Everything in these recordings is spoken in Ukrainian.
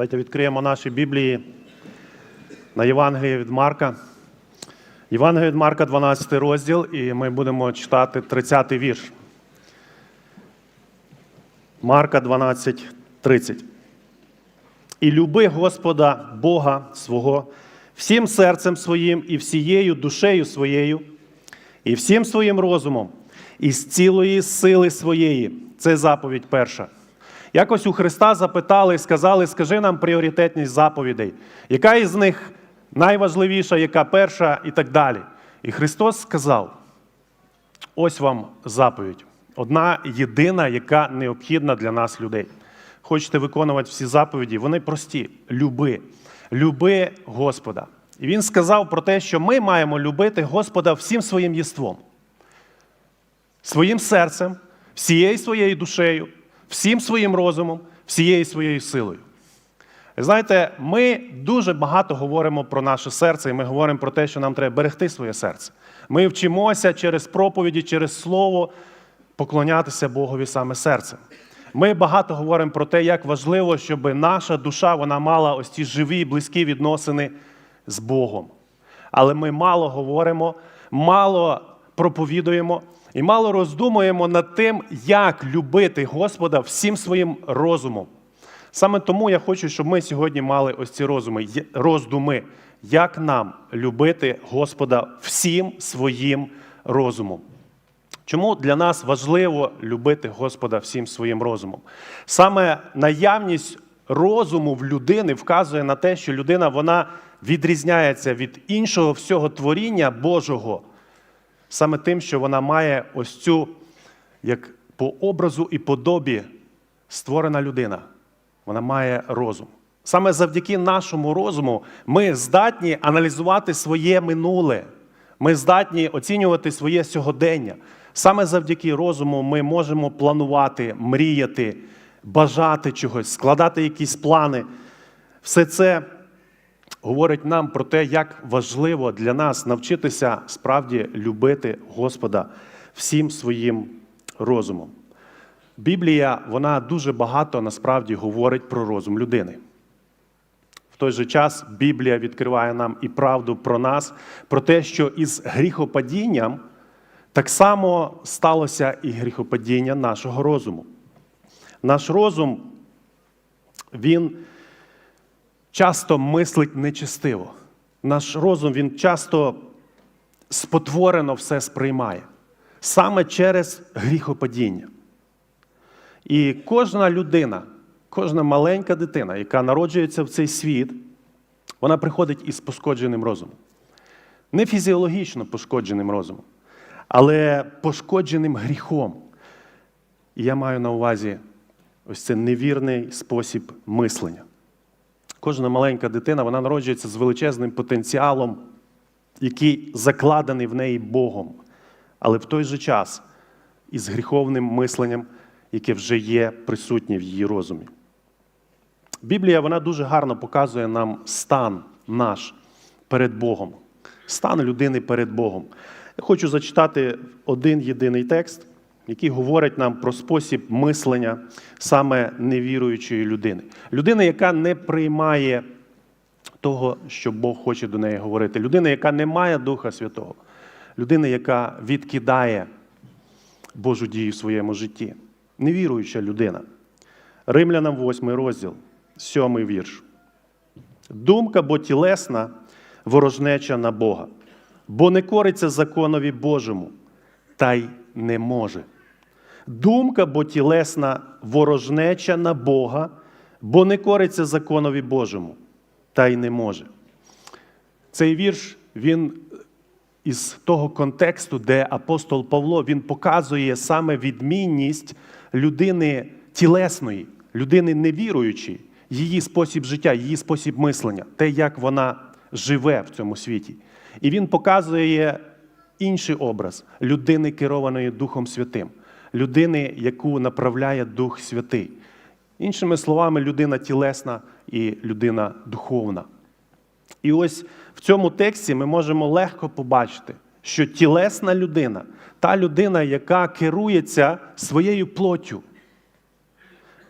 Давайте відкриємо наші Біблії на Євангеліє від Марка. Євангеліє від Марка, 12 розділ, і ми будемо читати 30 вірш. Марка 12, 30. І люби Господа Бога свого всім серцем своїм і всією душею своєю, і всім своїм розумом, і з цілої сили своєї. Це заповідь перша. Якось у Христа запитали сказали, скажи нам пріоритетність заповідей, яка із них найважливіша, яка перша і так далі. І Христос сказав: ось вам заповідь. Одна єдина, яка необхідна для нас, людей. Хочете виконувати всі заповіді, вони прості. Люби. Люби Господа. І він сказав про те, що ми маємо любити Господа всім своїм єством, своїм серцем, всією своєю душею, всім своїм розумом, всією своєю силою. Знаєте, ми дуже багато говоримо про наше серце, і ми говоримо про те, що нам треба берегти своє серце. Ми вчимося через проповіді, через слово поклонятися Богові саме серцем. Ми багато говоримо про те, як важливо, щоб наша душа вона мала ось ці живі, близькі відносини з Богом. Але ми мало говоримо, мало проповідуємо і мало роздумуємо над тим, як любити Господа всім своїм розумом. Саме тому я хочу, щоб ми сьогодні мали ось ці розуми, роздуми, як нам любити Господа всім своїм розумом. Чому для нас важливо любити Господа всім своїм розумом? Саме наявність розуму в людини вказує на те, що людина вона відрізняється від іншого всього творіння Божого, саме тим, що вона має ось цю, як по образу і подобі створена людина. Вона має розум. Саме завдяки нашому розуму ми здатні аналізувати своє минуле. Ми здатні оцінювати своє сьогодення. Саме завдяки розуму ми можемо планувати, мріяти, бажати чогось, складати якісь плани. Все це говорить нам про те, як важливо для нас навчитися справді любити Господа всім своїм розумом. Біблія вона дуже багато насправді говорить про розум людини. В той же час Біблія відкриває нам і правду про нас, про те, що із гріхопадінням так само сталося і гріхопадіння нашого розуму. Наш розум, він часто мислить нечестиво. Наш розум він часто спотворено все сприймає саме через гріхопадіння. І кожна людина, кожна маленька дитина, яка народжується в цей світ, вона приходить із пошкодженим розумом. Не фізіологічно пошкодженим розумом, але пошкодженим гріхом. І я маю на увазі ось це невірний спосіб мислення. Кожна маленька дитина вона народжується з величезним потенціалом, який закладений в неї Богом, але в той же час із гріховним мисленням, яке вже є присутнє в її розумі. Біблія вона дуже гарно показує нам стан наш перед Богом, стан людини перед Богом. Я хочу зачитати один єдиний текст, який говорить нам про спосіб мислення саме невіруючої людини. Людини, яка не приймає того, що Бог хоче до неї говорити. Людина, яка не має Духа Святого. Людина, яка відкидає Божу дію в своєму житті. Невіруюча людина. Римлянам 8 розділ, 7 вірш. Думка бо тілесна ворожнеча на Бога, бо не кориться законові Божому, та й не може. Думка бо тілесна ворожнеча на Бога, бо не кориться законові Божому, та й не може. Цей вірш він із того контексту, де апостол Павло він показує саме відмінність людини тілесної, людини невіруючої, її спосіб життя, її спосіб мислення, те, як вона живе в цьому світі. І він показує інший образ людини, керованої Духом Святим, людини, яку направляє Дух Святий. Іншими словами, людина тілесна і людина духовна. І ось в цьому тексті ми можемо легко побачити, що тілесна людина, та людина, яка керується своєю плоттю,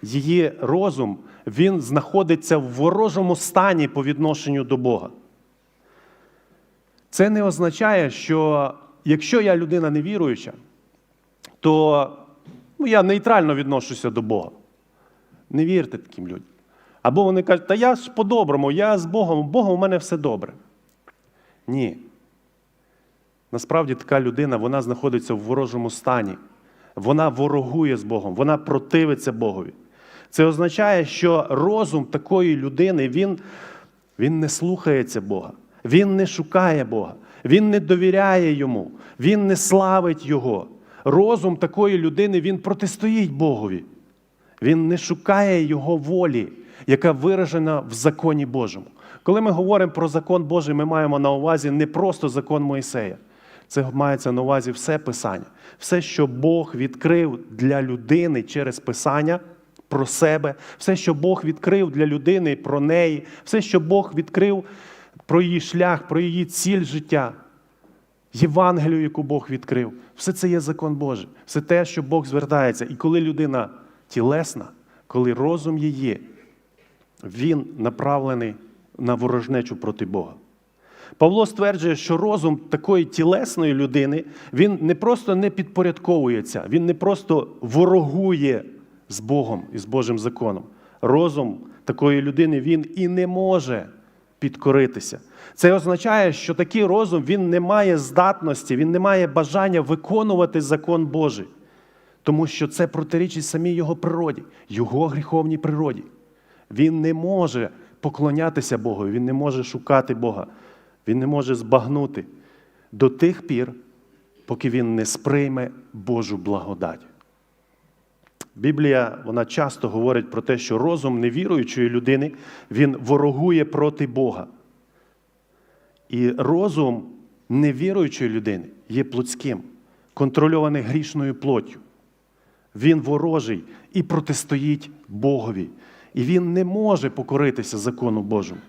її розум він знаходиться в ворожому стані по відношенню до Бога. Це не означає, що якщо я людина невіруюча, то ну, я нейтрально відношуся до Бога. Не вірте таким людям. Або вони кажуть, та я ж по-доброму, я з Богом, Богом у мене все добре. Ні. Насправді така людина вона знаходиться в ворожому стані. Вона ворогує з Богом, вона противиться Богові. Це означає, що розум такої людини він, він не слухається Бога, він не шукає Бога, він не довіряє йому, він не славить Його. Розум такої людини він протистоїть Богові. Він не шукає Його волі, яка виражена в законі Божому. Коли ми говоримо про закон Божий, ми маємо на увазі не просто закон Моїсея. Це мається на увазі все Писання. Все, що Бог відкрив для людини через Писання про себе, все, що Бог відкрив для людини про неї, все, що Бог відкрив про її шлях, про її ціль життя, Євангелію, яку Бог відкрив, все це є закон Божий, все те, що Бог звертається. І коли людина тілесна, коли розум її, він направлений на ворожнечу проти Бога. Павло стверджує, що розум такої тілесної людини він не просто не підпорядковується, він не просто ворогує з Богом і з Божим законом. Розум такої людини він і не може підкоритися. Це означає, що такий розум він не має здатності, він не має бажання виконувати закон Божий, тому що це протирічить самій його природі, його гріховній природі. Він не може поклонятися Богу, він не може шукати Бога. Він не може збагнути до тих пір, поки він не сприйме Божу благодать. Біблія вона часто говорить про те, що розум невіруючої людини він ворогує проти Бога. І розум невіруючої людини є плотським, контрольований грішною плоттю. Він ворожий і протистоїть Богові. І він не може покоритися закону Божому.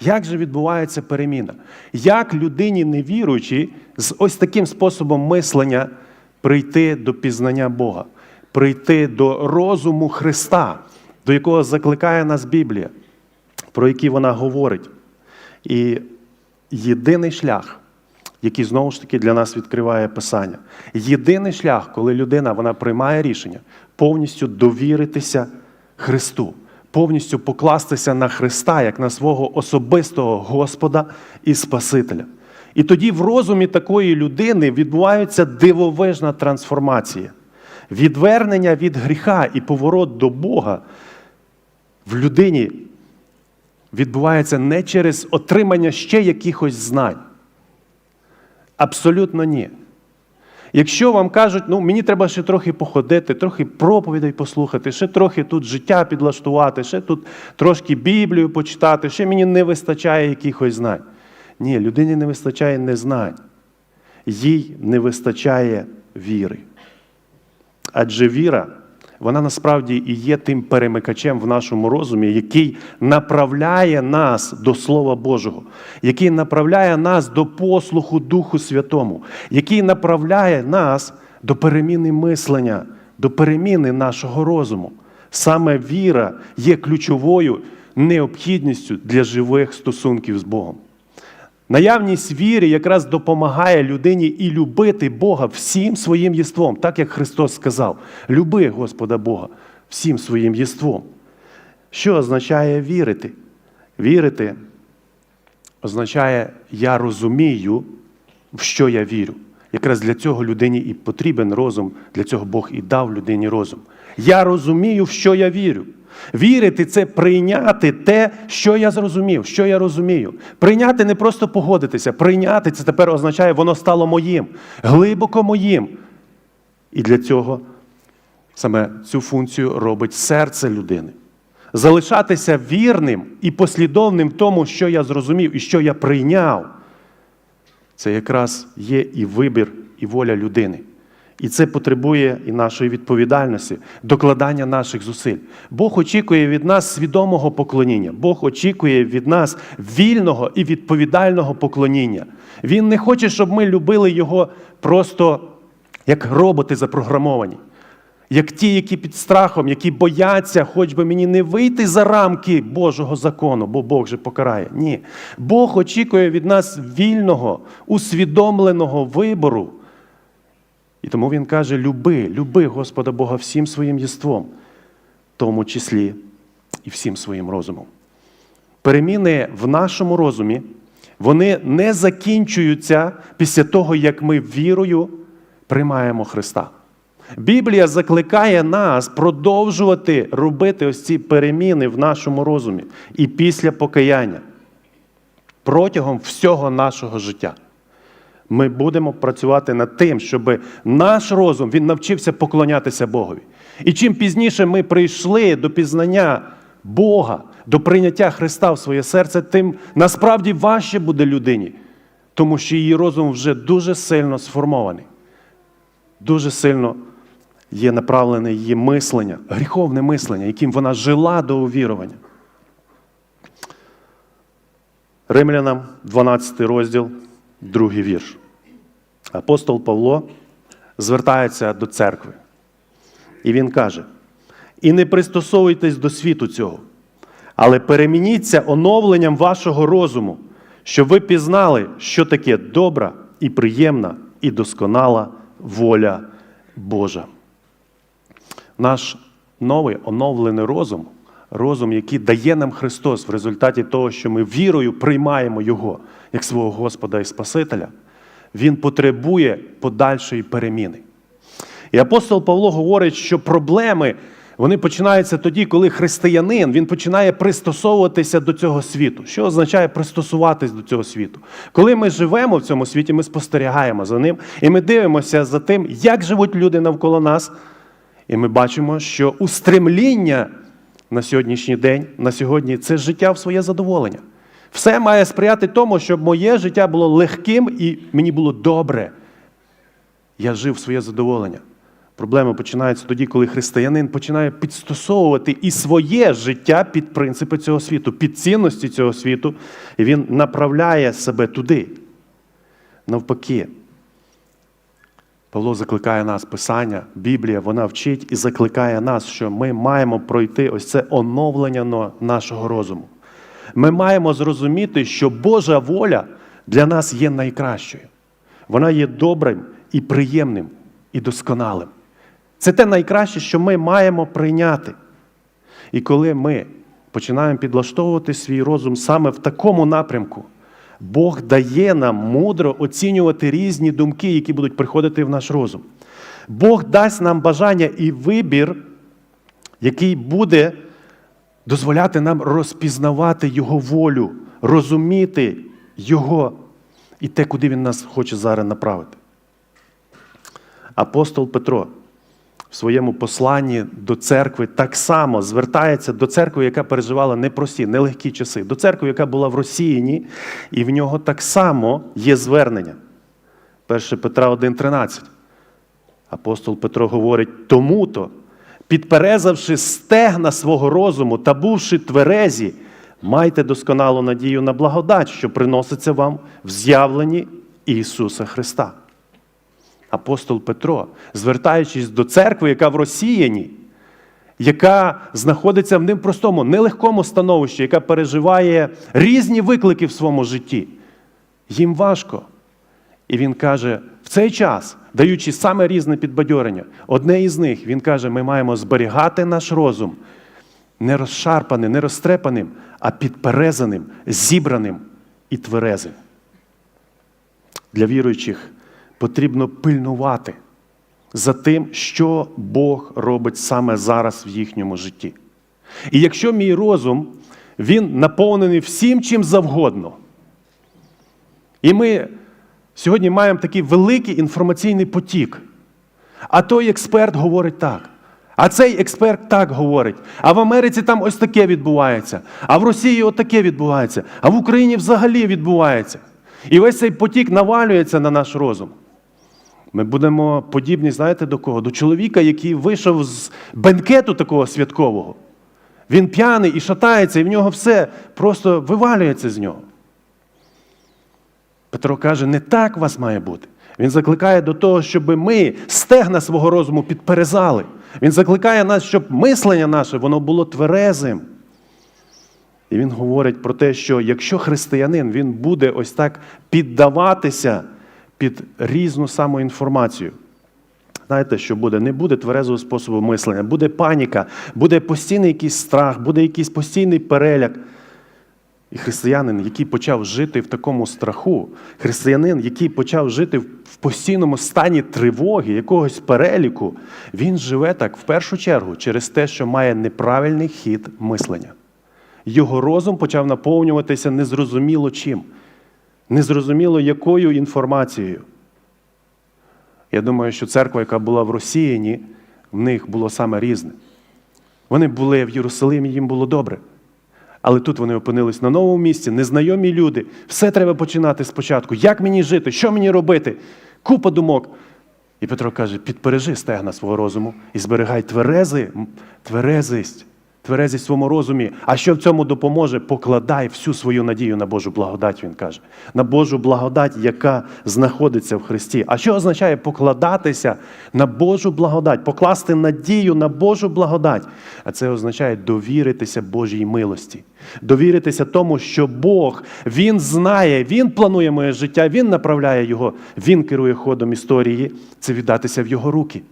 Як же відбувається переміна? Як людині невіруючій з ось таким способом мислення прийти до пізнання Бога, прийти до розуму Христа, до якого закликає нас Біблія, про який вона говорить? І єдиний шлях, який знову ж таки для нас відкриває Писання, єдиний шлях, коли людина вона приймає рішення повністю довіритися Христу повністю покластися на Христа як на свого особистого Господа і Спасителя. І тоді в розумі такої людини відбувається дивовижна трансформація, відвернення від гріха і поворот до Бога в людині відбувається не через отримання ще якихось знань. Абсолютно ні. Якщо вам кажуть, ну мені треба ще трохи походити, трохи проповідей послухати, ще трохи тут життя підлаштувати, ще тут трошки Біблію почитати, ще мені не вистачає якихось знань. Ні, людині не вистачає не знань, їй не вистачає віри. Адже віра, вона насправді і є тим перемикачем в нашому розумі, який направляє нас до Слова Божого, який направляє нас до послуху Духу Святому, який направляє нас до переміни мислення, до переміни нашого розуму. Саме віра є ключовою необхідністю для живих стосунків з Богом. Наявність віри якраз допомагає людині і любити Бога всім своїм єством, так як Христос сказав: люби Господа Бога всім своїм єством. Що означає вірити? Вірити означає, я розумію, в що я вірю. Якраз для цього людині і потрібен розум, для цього Бог і дав людині розум. Я розумію, в що я вірю. Вірити це прийняти те, що я зрозумів, що я розумію. Прийняти не просто погодитися. Прийняти це тепер означає, воно стало моїм, глибоко моїм. І для цього саме цю функцію робить серце людини. Залишатися вірним і послідовним тому, що я зрозумів і що я прийняв. Це якраз є і вибір, і воля людини. І це потребує і нашої відповідальності, докладання наших зусиль. Бог очікує від нас свідомого поклоніння. Бог очікує від нас вільного і відповідального поклоніння. Він не хоче, щоб ми любили Його просто як роботи запрограмовані. як ті, які під страхом, які бояться, хоч би мені не вийти за рамки Божого закону, бо Бог же покарає. Ні. Бог очікує від нас вільного, усвідомленого вибору. І тому Він каже: люби, люби Господа Бога всім своїм єством, в тому числі і всім своїм розумом. Переміни в нашому розумі, вони не закінчуються після того, як ми вірою приймаємо Христа. Біблія закликає нас продовжувати робити ось ці переміни в нашому розумі і після покаяння протягом всього нашого життя. Ми будемо працювати над тим, щоб наш розум він навчився поклонятися Богові. І чим пізніше ми прийшли до пізнання Бога, до прийняття Христа в своє серце, тим насправді важче буде людині, тому що її розум вже дуже сильно сформований, дуже сильно є направлене її мислення, гріховне мислення, яким вона жила до увірування. Римлянам, 12 розділ, другий вірш. Апостол Павло звертається до церкви. І він каже: І не пристосовуйтесь до світу цього, але перемініться оновленням вашого розуму, щоб ви пізнали, що таке добра і приємна і досконала воля Божа. Наш новий оновлений розум, розум, який дає нам Христос в результаті того, що ми вірою приймаємо Його як свого Господа і Спасителя, він потребує подальшої переміни. І апостол Павло говорить, що проблеми вони починаються тоді, коли християнин він починає пристосовуватися до цього світу. Що означає пристосуватись до цього світу? Коли ми живемо в цьому світі, ми спостерігаємо за ним, і ми дивимося за тим, як живуть люди навколо нас. І ми бачимо, що устремління на сьогоднішній день, на сьогодні це життя в своє задоволення. Все має сприяти тому, щоб моє життя було легким і мені було добре. Я жив в своє задоволення. Проблеми починаються тоді, коли християнин починає підстосовувати і своє життя під принципи цього світу, під цінності цього світу, і він направляє себе туди. Навпаки. Павло закликає нас, Писання, Біблія, вона вчить і закликає нас, що ми маємо пройти ось це оновлення нашого розуму. Ми маємо зрозуміти, що Божа воля для нас є найкращою. Вона є добрим і приємним і досконалим. Це те найкраще, що ми маємо прийняти. І коли ми починаємо підлаштовувати свій розум саме в такому напрямку, Бог дає нам мудро оцінювати різні думки, які будуть приходити в наш розум. Бог дасть нам бажання і вибір, який буде дозволяти нам розпізнавати Його волю, розуміти Його і те, куди Він нас хоче зараз направити. Апостол Петро в своєму посланні до церкви так само звертається до церкви, яка переживала непрості, нелегкі часи, до церкви, яка була в Росіїні, і в нього так само є звернення. 1 Петра 1,13. Апостол Петро говорить: тому-то, підперезавши стегна свого розуму та бувши тверезі, майте досконалу надію на благодать, що приноситься вам в з'явленні Ісуса Христа апостол Петро, звертаючись до церкви, яка в Росіяні, яка знаходиться в ним простому, нелегкому становищі, яка переживає різні виклики в своєму житті. Їм важко. І він каже, в цей час, даючи саме різне підбадьорення, одне із них, він каже, ми маємо зберігати наш розум не розшарпаним, не розтрепаним, а підперезаним, зібраним і тверезим. Для віруючих потрібно пильнувати за тим, що Бог робить саме зараз в їхньому житті. І якщо мій розум, він наповнений всім чим завгодно. І ми сьогодні маємо такий великий інформаційний потік. А той експерт говорить так. А цей експерт так говорить. А в Америці там ось таке відбувається. А в Росії отаке відбувається. А в Україні взагалі відбувається. І весь цей потік навалюється на наш розум. Ми будемо подібні, знаєте, до кого? До чоловіка, який вийшов з бенкету такого святкового. Він п'яний і шатається, і в нього все просто вивалюється з нього. Петро каже, не так у вас має бути. Він закликає до того, щоб ми стегна свого розуму підперезали, Він закликає нас, щоб мислення наше воно було тверезим. І він говорить про те, що якщо християнин він буде ось так піддаватися під різну самоінформацію, знаєте, що буде? Не буде тверезого способу мислення, буде паніка, буде постійний якийсь страх, буде якийсь постійний переляк. І християнин, який почав жити в такому страху, християнин, який почав жити в постійному стані тривоги, якогось переліку, він живе так в першу чергу через те, що має неправильний хід мислення. Його розум почав наповнюватися незрозуміло чим, незрозуміло якою інформацією. Я думаю, що церква, яка була в Росіяні, в них було саме різне. Вони були в Єрусалимі, їм було добре. Але тут вони опинились на новому місці, незнайомі люди. Все треба починати спочатку. Як мені жити? Що мені робити? Купа думок. І Петро каже: підпережи стегна свого розуму і зберігай тверези, тверезість, тверезість в своєму розумі. А що в цьому допоможе? Покладай всю свою надію на Божу благодать, він каже. На Божу благодать, яка знаходиться в Христі. А що означає покладатися на Божу благодать, покласти надію на Божу благодать? А це означає довіритися Божій милості. Довіритися тому, що Бог Він знає, Він планує моє життя, Він направляє його, Він керує ходом історії. Це віддатися в його руки.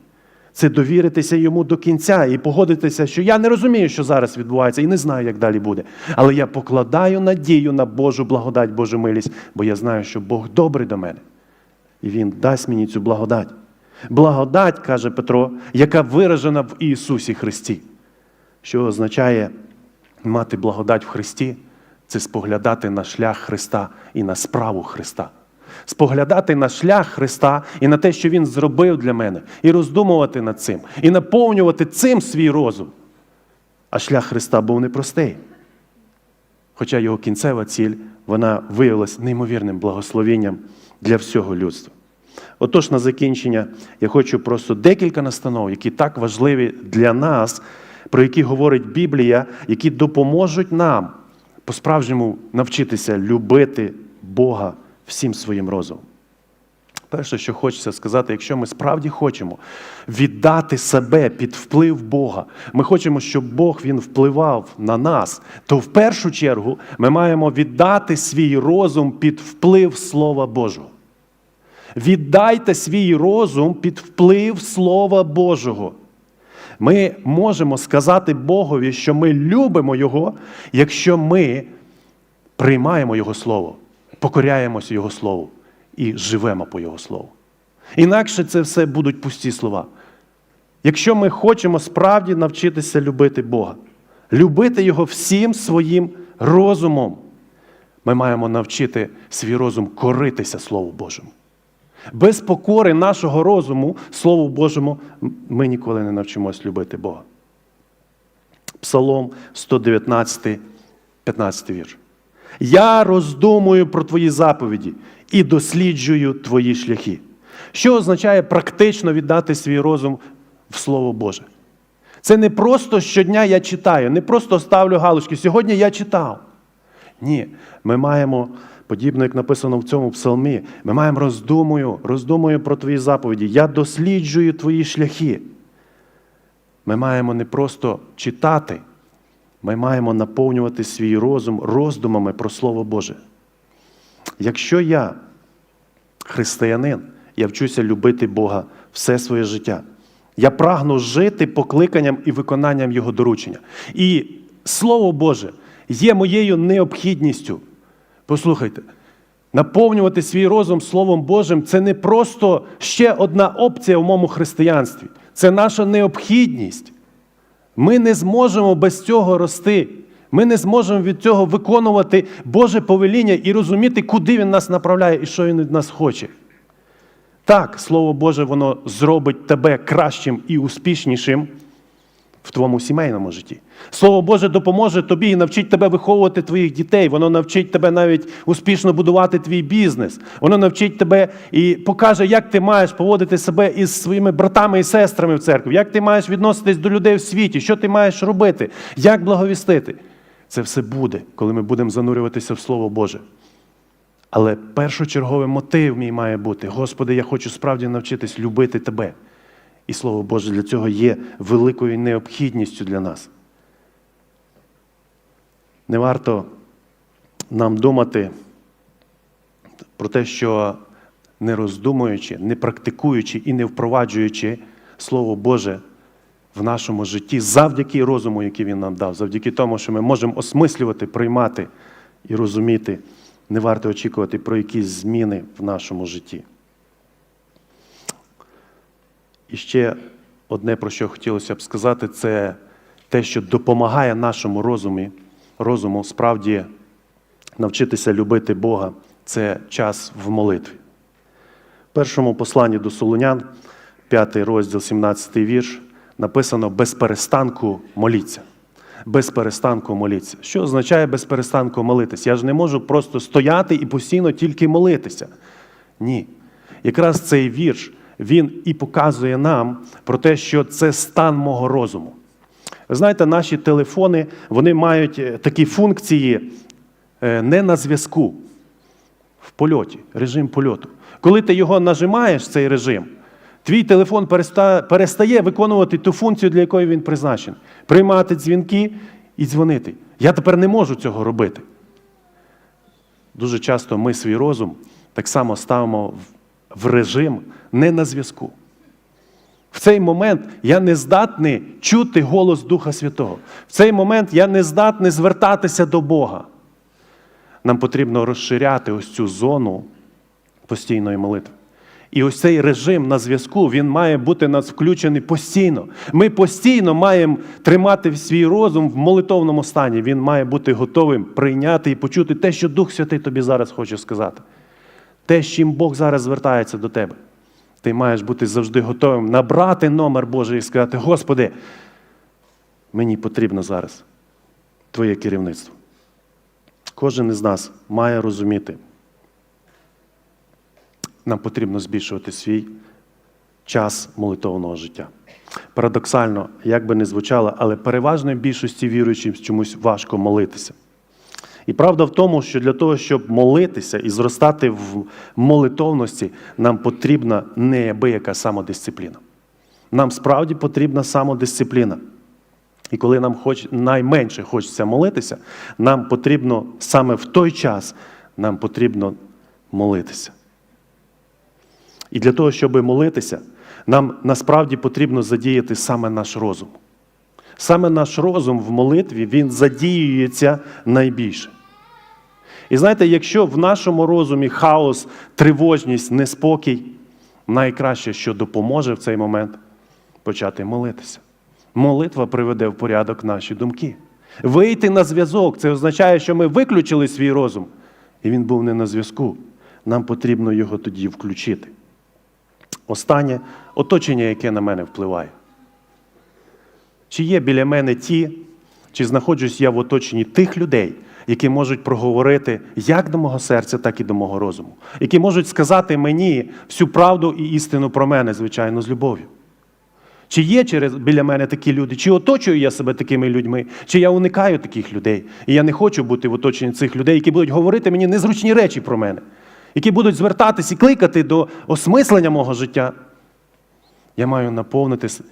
Це довіритися йому до кінця і погодитися, що я не розумію, що зараз відбувається, і не знаю, як далі буде. Але я покладаю надію на Божу благодать, Божу милість, бо я знаю, що Бог добрий до мене. І Він дасть мені цю благодать. Благодать, каже Петро, яка виражена в Ісусі Христі. Що означає мати благодать в Христі, це споглядати на шлях Христа і на справу Христа. Споглядати на шлях Христа і на те, що Він зробив для мене, і роздумувати над цим, і наповнювати цим свій розум. А шлях Христа був непростий. Хоча його кінцева ціль вона виявилась неймовірним благословенням для всього людства. Отож, на закінчення я хочу просто декілька настанов, які так важливі для нас, про які говорить Біблія, які допоможуть нам по-справжньому навчитися любити Бога всім своїм розумом. Перше, що хочеться сказати, якщо ми справді хочемо віддати себе під вплив Бога, ми хочемо, щоб Бог він впливав на нас, то в першу чергу ми маємо віддати свій розум під вплив Слова Божого. Віддайте свій розум під вплив Слова Божого. Ми можемо сказати Богові, що ми любимо Його, якщо ми приймаємо Його Слово, покоряємося Його Слову і живемо по Його Слову. Інакше це все будуть пусті слова. Якщо ми хочемо справді навчитися любити Бога, любити Його всім своїм розумом, ми маємо навчити свій розум коритися Слову Божому. Без покори нашого розуму, Слову Божому, ми ніколи не навчимось любити Бога. Псалом 119, 15 вірш. Я роздумую про твої заповіді і досліджую твої шляхи. Що означає практично віддати свій розум в Слово Боже? Це не просто щодня я читаю, не просто ставлю галочки. Сьогодні я читав. Ні, ми маємо, подібно як написано в цьому псалмі, ми маємо роздумую, роздумую про твої заповіді. Я досліджую твої шляхи. Ми маємо не просто читати, ми маємо наповнювати свій розум роздумами про Слово Боже. Якщо я християнин, я вчуся любити Бога все своє життя. Я прагну жити покликанням і виконанням Його доручення. І Слово Боже є моєю необхідністю. Послухайте, наповнювати свій розум Словом Божим це не просто ще одна опція в моєму християнстві. Це наша необхідність. Ми не зможемо без цього рости. Ми не зможемо від цього виконувати Боже повеління і розуміти, куди Він нас направляє і що Він від нас хоче. Так, Слово Боже, воно зробить тебе кращим і успішнішим в твоєму сімейному житті. Слово Боже допоможе тобі і навчить тебе виховувати твоїх дітей. Воно навчить тебе навіть успішно будувати твій бізнес. Воно навчить тебе і покаже, як ти маєш поводити себе із своїми братами і сестрами в церкві, як ти маєш відноситись до людей в світі, що ти маєш робити, як благовістити. Це все буде, коли ми будемо занурюватися в Слово Боже. Але першочерговий мотив мій має бути: Господи, я хочу справді навчитись любити Тебе І Слово Боже для цього є великою необхідністю для нас. Не варто нам думати про те, що не роздумуючи, не практикуючи і не впроваджуючи Слово Боже в нашому житті завдяки розуму, який Він нам дав, завдяки тому, що ми можемо осмислювати, приймати і розуміти, не варто очікувати про якісь зміни в нашому житті. І ще одне, про що хотілося б сказати, це те, що допомагає нашому розумі, розуму справді навчитися любити Бога це час в молитві. В першому посланні до Солунян, 5 розділ, 17 вірш, написано без перестанку моліться. Без перестанку моліться. Що означає без перестанку молитися? Я ж не можу просто стояти і постійно тільки молитися. Ні. Якраз цей вірш він і показує нам про те, що це стан мого розуму. Ви знаєте, наші телефони вони мають е, такі функції е, не на зв'язку, в польоті, режим польоту. Коли ти його нажимаєш, цей режим, твій телефон перестає виконувати ту функцію, для якої він призначений. Приймати дзвінки і дзвонити. Я тепер не можу цього робити. Дуже часто ми свій розум так само ставимо в- в режим не на зв'язку. В цей момент я не здатний чути голос Духа Святого. В цей момент я не здатний звертатися до Бога. Нам потрібно розширяти ось цю зону постійної молитви. І ось цей режим на зв'язку він має бути нас включений постійно. Ми постійно маємо тримати свій розум в молитовному стані. Він має бути готовим прийняти і почути те, що Дух Святий тобі зараз хоче сказати. Те, з чим Бог зараз звертається до тебе. Ти маєш бути завжди готовим набрати номер Божий і сказати: Господи, мені потрібно зараз Твоє керівництво. Кожен із нас має розуміти, нам потрібно збільшувати свій час молитовного життя. Парадоксально, як би не звучало, але переважної більшості віруючим чомусь важко молитися. І правда в тому, що для того, щоб молитися і зростати в молитовності, нам потрібна неабияка самодисципліна. Нам справді потрібна самодисципліна. І коли нам хоч, найменше хочеться молитися, нам потрібно саме в той час нам потрібно молитися. І для того, щоб молитися, нам насправді потрібно задіяти саме наш розум. Саме наш розум в молитві він задіюється найбільше. І знаєте, якщо в нашому розумі хаос, тривожність, неспокій, найкраще, що допоможе в цей момент, почати молитися. Молитва приведе в порядок наші думки. Вийти на зв'язок це означає, що ми виключили свій розум, і він був не на зв'язку. Нам потрібно його тоді включити. Останнє оточення, яке на мене впливає. Чи є біля мене ті, чи знаходжусь я в оточенні тих людей, які можуть проговорити як до мого серця, так і до мого розуму, які можуть сказати мені всю правду і істину про мене, звичайно, з любов'ю. Чи є через, біля мене такі люди, чи оточую я себе такими людьми, чи я уникаю таких людей. І я не хочу бути в оточенні цих людей, які будуть говорити мені незручні речі про мене, які будуть звертатись і кликати до осмислення мого життя. Я маю наповнити с-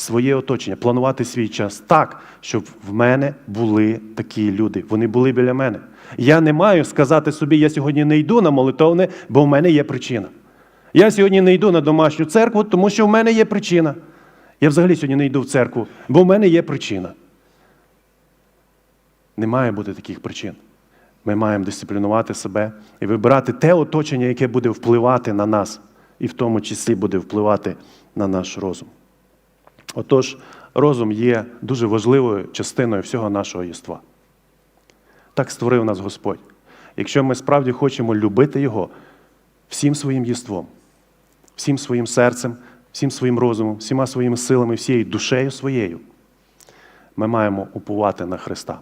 своє оточення, планувати свій час так, щоб в мене були такі люди. Вони були біля мене. Я не маю сказати собі, я сьогодні не йду на молитовне, бо в мене є причина. Я сьогодні не йду на домашню церкву, тому що в мене є причина. Я взагалі сьогодні не йду в церкву, бо в мене є причина. Не має бути таких причин. Ми маємо дисциплінувати себе і вибирати те оточення, яке буде впливати на нас, і в тому числі буде впливати на наш розум. Отож, розум є дуже важливою частиною всього нашого єства. Так створив нас Господь. Якщо ми справді хочемо любити Його всім своїм єством, всім своїм серцем, всім своїм розумом, всіма своїми силами, всією душею своєю, ми маємо уповати на Христа.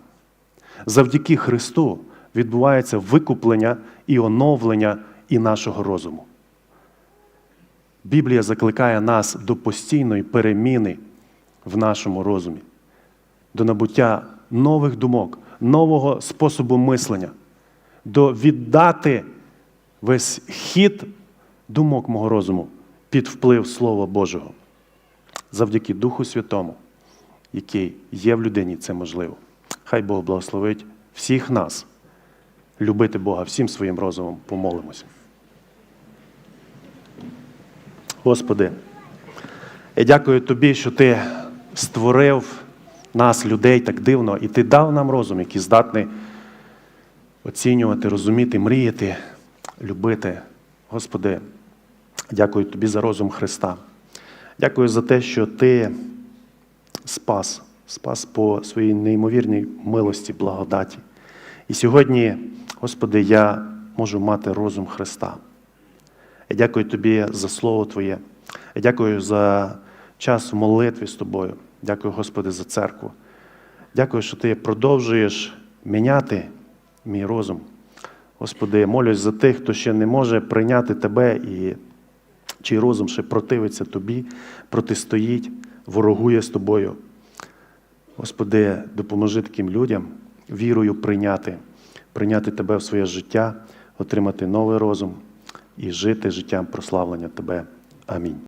Завдяки Христу відбувається викуплення і оновлення і нашого розуму. Біблія закликає нас до постійної переміни в нашому розумі, до набуття нових думок, нового способу мислення, до віддати весь хід думок мого розуму під вплив Слова Божого. завдяки Духу Святому, який є в людині, це можливо. Хай Бог благословить всіх нас любити Бога всім своїм розумом. Помолимося. Господи, я дякую Тобі, що Ти створив нас, людей, так дивно, і Ти дав нам розум, який здатний оцінювати, розуміти, мріяти, любити. Господи, дякую Тобі за розум Христа. Дякую за те, що Ти спас, спас по своїй неймовірній милості, благодаті. І сьогодні, Господи, я можу мати розум Христа. Я дякую Тобі за Слово Твоє. Я дякую за час в молитві з тобою. Дякую, Господи, за церкву. Дякую, що Ти продовжуєш міняти мій розум. Господи, молюсь за тих, хто ще не може прийняти Тебе і чий розум ще противиться Тобі, протистоїть, ворогує з Тобою. Господи, допоможи таким людям вірою прийняти, прийняти Тебе в своє життя, отримати новий розум і жити життям прославлення Тебе. Амінь.